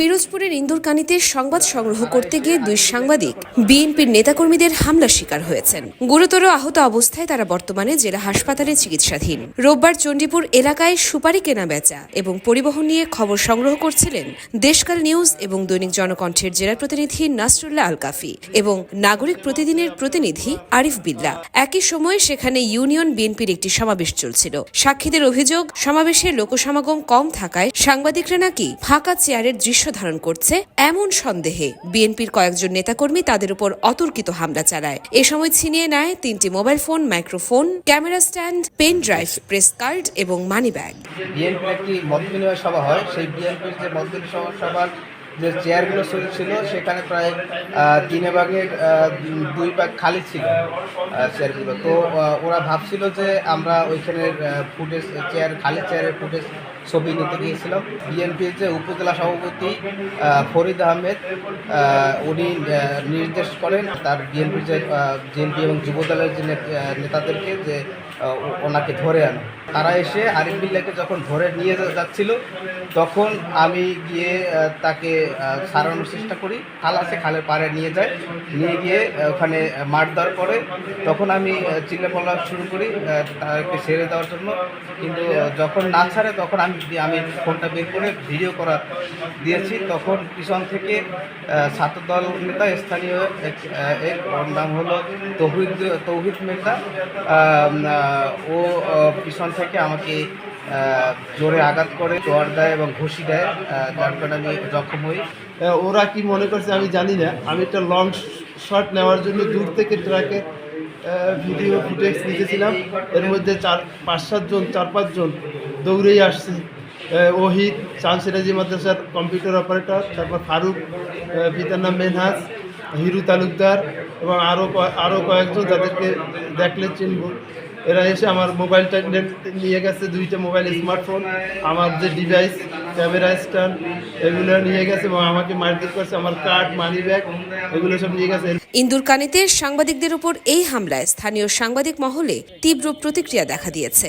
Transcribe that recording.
পিরোজপুরের ইন্দুরকানিতে সংবাদ সংগ্রহ করতে গিয়ে দুই সাংবাদিক বিএনপির নেতাকর্মীদের হামলার শিকার হয়েছেন। গুরুতর আহত অবস্থায় তারা বর্তমানে জেলা হাসপাতালে চিকিৎসাধীন। রোববার চণ্ডীপুর এলাকায় সুপারি কেনা বেচা এবং পরিবহন নিয়ে খবর সংগ্রহ করছিলেন দেশকাল নিউজ এবং দৈনিক জনকণ্ঠের জেলা প্রতিনিধি নাসরুল্লাহ আল কাফি এবং নাগরিক প্রতিদিনের প্রতিনিধি আরিফ বিল্লা। একই সময়ে সেখানে ইউনিয়ন বিএনপির একটি সমাবেশ চলছিল। সাক্ষীদের অভিযোগ, সমাবেশে লোকসমাগম কম থাকায় সাংবাদিকরা নাকি ফাঁকা চেয়ারের দৃশ্য ধারণ করছে এমন সন্দেহে। বিএনপির কয়েকজন নেতাকর্মী তাদের উপর অতর্কিত হামলা চালায়। এ সময় ছিনিয়ে নেয় তিনটি mobile phone, microphone, camera stand, pen drive, press card এবং মানি ব্যাগ। বিএনপির একটি মত বিনিময় সভা হয়। সেই বিএনপির যে মত বিনিময় সভার যে চেয়ারগুলো ছিল- সেখানে প্রায় তিনে ভাগের দুই ভাগ খালি ছিল চেয়ারগুলো তো ওরা ভাবছিল যে আমরা ওইখানের ফুটেজ চেয়ার খালি চেয়ারের ফুটেজ ছবি নিতে গিয়েছিলাম বিএনপির যে উপজেলা সভাপতি ফরিদ আহমেদ উনি নির্দেশ করেন তার বিএনপির যে বিএনপি এবং যুবদলের যে নেত- নেতাদেরকে যে ওনাকে ধরে আনো। তারা এসে আরিফ বিল্লাকে যখন ধরে নিয়ে যাচ্ছিল, তখন আমি গিয়ে তাকে সারানোর চেষ্টা করি। খাল আছে, খালের পাড়ে নিয়ে যায়। নিয়ে গিয়ে ওখানে মারধর করে তখন আমি চিল্লে পড়া শুরু করি তাকে ছেড়ে দেওয়ার জন্য। কিন্তু যখন না ছাড়ে, তখন আমি আমি ফোনটা বের করে ভিডিও করা দিয়েছি। তখন পিছন থেকে ছাত্রদল নেতা, স্থানীয় এক নাম হলো তৌহিদ তৌহিদ মেহতা। ও পিছন থেকে আমাকে জোরে আঘাত করে চোয়ার দেয় এবং ঘুষি দেয় যার কারণে আমি জখম হই। ওরা কি মনে করছে আমি জানি না। আমি একটা লং শট নেওয়ার জন্য দূর থেকে ট্রাকে ভিডিও ফুটেজ নিতেছিলাম। এর মধ্যে চার, পাঁচ সাতজন চার পাঁচজন দৌড়েই আসছে। ওহিদ চাঁদসিরাজি মাদ্রাসার কম্পিউটার অপারেটর তারপর ফারুক পিতার নাম মেনহাজ, হিরু তালুকদার এবং আরও আরও কয়েকজন যাদেরকে দেখলে চিনব। এরা এসে আমার মোবাইলটা নিয়ে গেছে, দুইটা মোবাইল স্মার্টফোন আমার যে ডিভাইস ক্যামেরা স্ট্যান্ড এগুলো নিয়ে গেছে এবং আমাকে মারধর করছে, আমার কার্ড মানি ব্যাগ এগুলো সব নিয়ে গেছে। ইন্দুরকানিতে সাংবাদিকদের উপর এই হামলায় স্থানীয় সাংবাদিক মহলে তীব্র প্রতিক্রিয়া দেখা দিয়েছে।